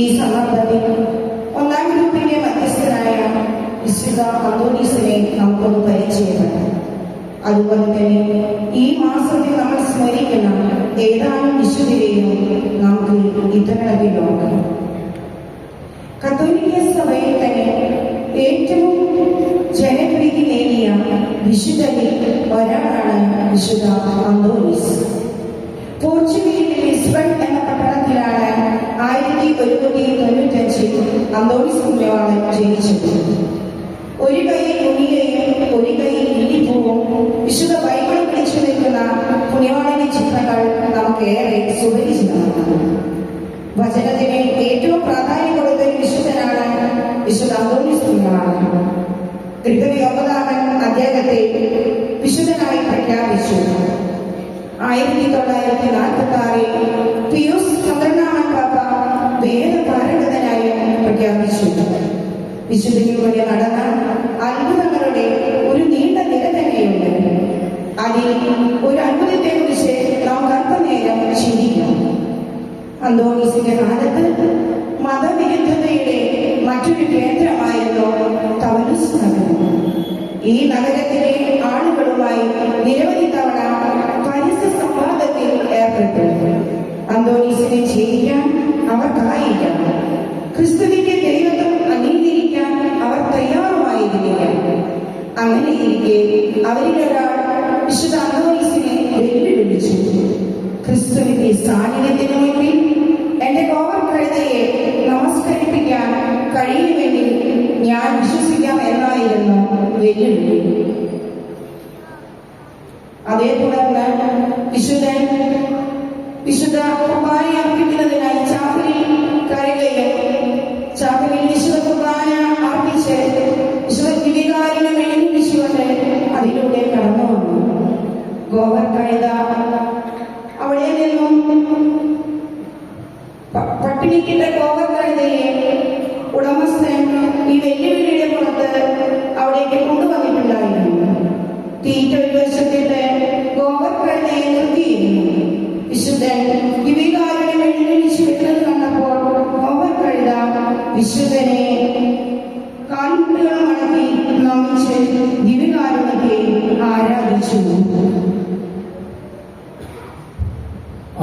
ഈ സന്ദർഭത്തിൽ ഒന്നാം ഗ്രൂപ്പിന്റെ മധ്യസ്ഥനായ വിശുദ്ധ അന്തോണീസിനെ നമുക്കൊന്ന് പരിചയപ്പെടാം. അതുപോലെ തന്നെ ഈ മാസത്തിൽ നമ്മൾ സ്മരിക്കുന്ന ഏതാനും വിശുദ്ധരെയും നമുക്ക് ഇത്തരണത്തിൽ നോക്കാം കത്തോലിക്ക സഭയിൽ തന്നെ ഏറ്റവും ജനപ്രീതി നേടിയ വിശുദ്ധരിൽ ഒരാളാണ് വിശുദ്ധ അന്തോണീസ്. പോർച്ചുഗലിലെ ലിസ്ബൺ എന്ന പട്ടണത്തിലാണ് ആയിരത്തി ഒരുന്നൂറ്റി തൊണ്ണൂറ്റഞ്ചിൽ അന്തോണി പുണ്യവാളൻ ജനിച്ചത് ഒരു കൈയിൽ ഉണ്ണിയെയും ഒരു കൈയിൽ ഇല്ലിപ്പൂവും വിശുദ്ധ ബൈബിൾ പിടിച്ചു നിൽക്കുന്ന പുണ്യവാളന്റെ ചിത്രങ്ങൾ നമുക്കേറെ സുപരിചിതമാണ്. വചനത്തിന് ഏറ്റവും പ്രാധാന്യം കൊടുത്ത വിശുദ്ധനാണ് വിശുദ്ധ അന്തോണി പുണ്യവാളൻ. ഗ്രിഗറി ഒമ്പതാമൻ അദ്ദേഹത്തെ വിശുദ്ധനായി പ്രഖ്യാപിച്ചു. ആയിരത്തി തൊള്ളായിരത്തി നാൽപ്പത്തി ആറിൽ പിയൂസ് പന്ത്രണ്ടാമൻ പാപ്പ വേദപാരംഗതനായി പ്രഖ്യാപിച്ചു വിശുദ്ധിയിലൂടെ നടന്ന അത്ഭുതങ്ങളുടെ ഒരു നീണ്ട നിര തന്നെയുണ്ട്. അതിൽ ഒരു അത്ഭുതത്തെ കുറിച്ച് നാം അല്പനേരം ചിന്തിക്കാം. അന്തോണീസിന്റെ കാലത്ത് മതവിരുദ്ധതയുടെ മറ്റൊരു കേന്ദ്രമായിരുന്നു തവനസ് നഗരം. ഈ നഗരത്തിലെ ആളുകളുമായി നിരവധി തവണ പരസ്യ സംവാദത്തിൽ ഏർപ്പെട്ടു. അന്തോണീസിനെ ജയിക്കാൻ അവർക്കായില്ല ക്രിസ്തുവിന്റെ ദൈവത്വം അംഗീകരിക്കാൻ അവർ തയ്യാറുമായിരുന്നില്ല. അങ്ങനെയിരിക്കെ അവരിലൊരാൾ വിശുദ്ധ അന്തോണീസിനെ വെല്ലുവിളിച്ചു. ക്രിസ്തുവിന്റെ സാന്നിധ്യത്തിന് മുൻപിൽ എന്റെ കോപം കഴുതയെ നമസ്കരിപ്പിക്കാൻ കഴിയുമെങ്കിൽ ഞാൻ വിശ്വസിക്കാം എന്നായിരുന്നു വെല്ലുവിളി. അതേ തുടർന്ന് വിശുദ്ധൻ വിശുദ്ധ കുർബാന അർപ്പിക്കുന്നതിനായി ചാപ്പലിൽ കരകയും ചാപ്പലിൽ വിശുദ്ധ കുർബാന അർപ്പിച്ച് വിശുദ്ധ കിളികാരനെ എഴുന്നേച്ചുകൊണ്ട് അതിലൂടെ കടന്നു വന്നു. ഗോവർ കഴുത അവിടെ നിന്നും പട്ടിണിക്കിട്ട ഗോവർ കഴുതയെ ഉടമസ്ഥൻ ഈ വെല്ലുവിളിയുടെ പുറത്ത് അവിടേക്ക് കൊണ്ടുവന്നിട്ടുണ്ടായിരുന്നു. തീറ്റ വിശുദ്ധനെ കാൽമുട്ടുകൾ മടക്കി നമിച്ച് ദിവികാരുണത്തെ ആരാധിച്ചു.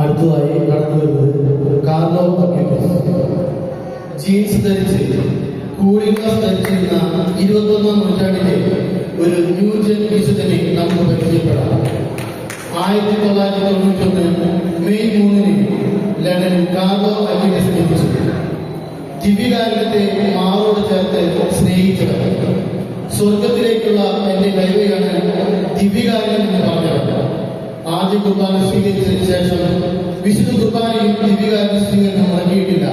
അടുത്തതായി കടന്നു വരുന്നത് കാർലോ ജീൻസ് ധരിച്ച് കൂളിംഗ് ഗ്ലാസ് ധരിച്ചിരുന്ന ഇരുപത്തൊന്നാം നൂറ്റാണ്ടിലെ ഒരു ന്യൂജൻ വിശുദ്ധനെ നമുക്ക് പരിചയപ്പെടാം. ആയിരത്തി തൊള്ളായിരത്തി തൊണ്ണൂറ്റൊന്ന് മെയ് മൂന്നിന് ലണ്ടനിൽ കാർലോ ദിവ്യകാരണത്തെ മാറോട് ചേർത്ത് സ്നേഹിച്ചത് സ്വർഗത്തിലേക്കുള്ള എന്റെ കൈവയാണ് ദിവ്യകാര്യം എന്ന് പറഞ്ഞത് ആദ്യ കുർബാന സ്വീകരിച്ചതിന് ശേഷം വിശുദ്ധ കുർബാനയും ദിവ്യകാരണ സ്വീകരണം നൽകിയിട്ടില്ല.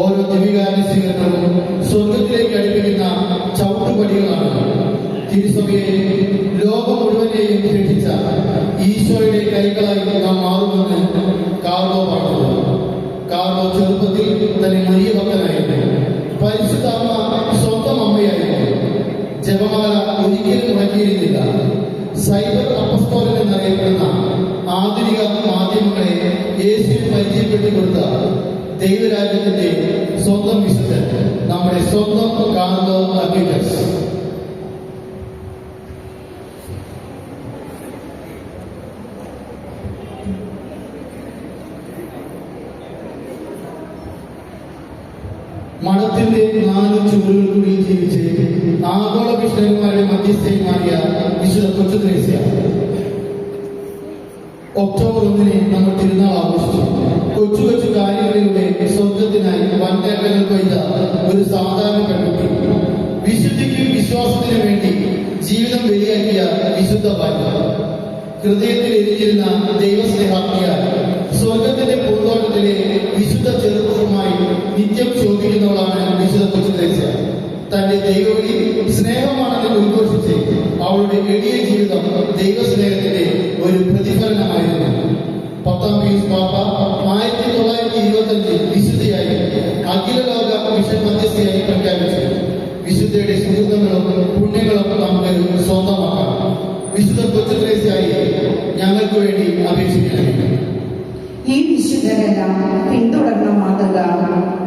ഓരോ ദിവ്യകാരണ സ്വീകരണവും സ്വർഗത്തിലേക്ക് അടുപ്പിക്കുന്ന ചവിട്ടുപടികളാണ്. തിരുസഭയെ ലോകം മുഴുവനെയും രക്ഷിച്ച ഈശോയുടെ കൈകളായി നാം മാറുമെന്ന് കാർലോ പറഞ്ഞു കാർലോ ചെറുപ്പത്തിൽ ദൈവരാജ്യത്തിന്റെ സ്വന്തം വിശുദ്ധൻ നമ്മുടെ സ്വന്തം കാർലോ അക്യൂറ്റസ് മഠത്തിന്റെ നാല് ചുവരുകൾക്കുള്ളിൽ ജീവിച്ച് ആഗോള മിഷണറിമാരുടെ മധ്യസ്ഥയിൽ മാറിയ വിശുദ്ധ ഒക്ടോബർ ഒന്നിന് നമ്മൾ തിരുനാൾ ആഘോഷിച്ചു. കൊച്ചു കൊച്ചു കാര്യങ്ങളിലൂടെ സ്വർഗത്തിനായി വൻതേക്കങ്ങൾ കൊയ്ത ഒരു സാധാരണ പെൺകുട്ടി. വിശുദ്ധിക്കും വിശ്വാസത്തിനു വേണ്ടി ജീവിതം വെളിയാക്കിയ വിശുദ്ധ ഭാര്യ. ഹൃദയത്തിൽ എരിഞ്ഞിരുന്ന ദൈവസ്നേഹാക്കിയ സ്വർഗത്തിന്റെ പൂന്തോട്ടത്തിലെ വിശുദ്ധ ചെറുപ്പമായി നിത്യം ചോദിക്കുന്നവളാണ് വിശുദ്ധ കൊച്ചു ദേശ തന്റെ ദൈവവിളി സ്നേഹമാണെന്ന് ഉദ്ഘോഷിച്ച് അവളുടെ എളിയ ജീവിതം പ്രതിഫലനമായിരുന്നു പീസ് പാപ്പ ആയിരത്തി തൊള്ളായിരത്തി ഇരുപത്തി അഞ്ചിൽ വിശുദ്ധയായി അഖില ലോക മിഷൻ മധ്യസ്ഥയായി പ്രഖ്യാപിച്ചു. വിശുദ്ധയുടെ സുഹൃത്തുക്കളും പുണ്യങ്ങളും നമുക്ക് സ്വന്തമാക്കാം. വിശുദ്ധ കൊച്ചു ത്രേസ്യായി ഞങ്ങൾക്ക് വേണ്ടി അപേക്ഷിക്കണം ഈ വിശുദ്ധരെല്ലാം പിന്തുടർന്ന മാതൃക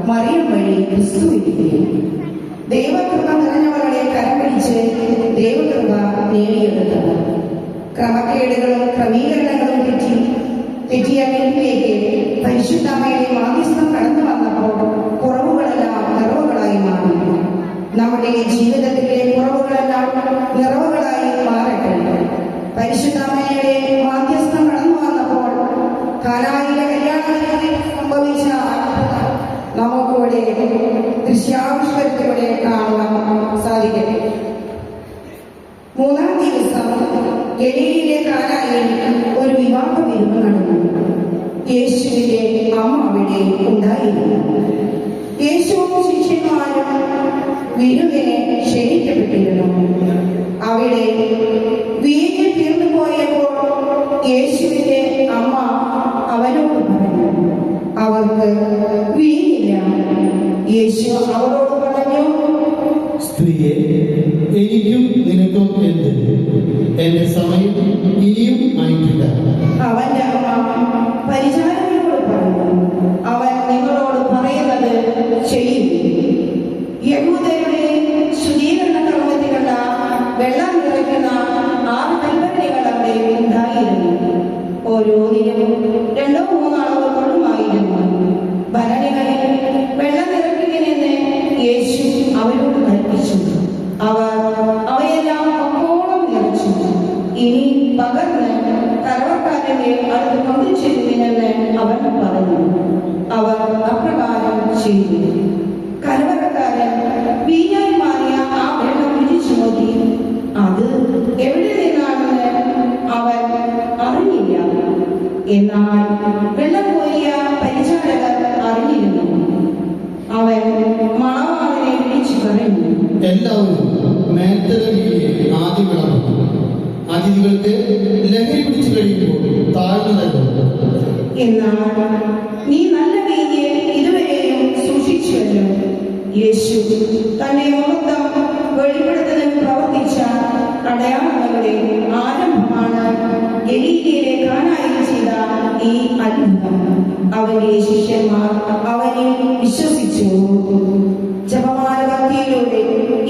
മറിയം വഴി ദൈവകൃപ നിറഞ്ഞവരുടെ കരം പിടിച്ച് ദൈവകൃപ നേടിയെടുത്തത്. ക്രമക്കേടുകളും ക്രമീകരണങ്ങളും തെറ്റി തെറ്റിയ പരിശുദ്ധമ്മയുടെ മാധ്യസ്ഥം കടന്നു വന്നപ്പോൾ കുറവുകളെല്ലാം നിറവുകളായി മാറി നമ്മുടെ ജീവിതത്തിലെ കുറവുകളെല്ലാം നിറവുകളായി മാറട്ടെ. പരിശുദ്ധമ്മയുടെ മാധ്യസ്ഥം കടന്നു വന്നപ്പോൾ കാനായിലെ കല്യാണത്തിൽ സംഭവിച്ച നമുക്കിവിടെ ദൃശ്യാവിഷ്കരത്തിലൂടെ കാണുവാൻ അവിടെ ഉണ്ടായിരുന്നു. യേശുവും ശിഷ്യന്മാരും വിരുവിനെ ക്ഷണിക്കപ്പെട്ടിരുന്നു. അവിടെ വീഞ്ഞ് തീർന്നു പോയപ്പോൾ യേശുവിന്റെ അമ്മ അവനോട് പറഞ്ഞു അവർക്ക് വീഞ്ഞില്ല. യേശു അവരോട് പറഞ്ഞു സ്ത്രീയെ ചെയ്തു കലവറക്കാരൻ വീഞ്ഞായി മാറിയ ആ വെള്ളം പിടിച്ചു നോക്കി. അത് എവിടെ നിന്നാണെന്ന് അവൻ അറിഞ്ഞില്ല എന്നാൽ വെള്ളം കോരിയ പരിചാരകർ അറിഞ്ഞിരുന്നു. അവൻ മണവാളനെ വിളിച്ചു പറഞ്ഞു. എല്ലാവരും മേത്തര വീട്ടിൽ ആദ്യം വിളമ്പും അതിഥികൾക്ക് ലഹരി പിടിച്ചു കഴിയുമ്പോൾ താഴ്ന്നതല്ലോ എന്നാൽ നീ നല്ല വീഞ്ഞ് യേശു തന്റെ മഹത്വം വെളിപ്പെടുത്തലും പ്രവർത്തിച്ച അടയാളങ്ങളുടെ ആരംഭമാണ് ഗലീലയിലെ കാനായിൽ ചെയ്ത ഈ അത്ഭുതം. അവന്റെ ശിഷ്യന്മാർ അവനിൽ വിശ്വസിച്ചു. ജപമാല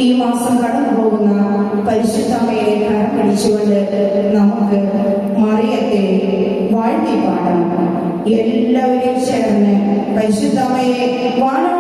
ഈ മാസം കടന്നു പോകുന്ന പരിശുദ്ധമ്മയെ കരം പിടിച്ചുകൊണ്ട് നമുക്ക് മറിയത്തെ വാഴ്ത്തി പാടാം. എല്ലാവരും ചേർന്ന് പരിശുദ്ധമ്മയെ പാടാം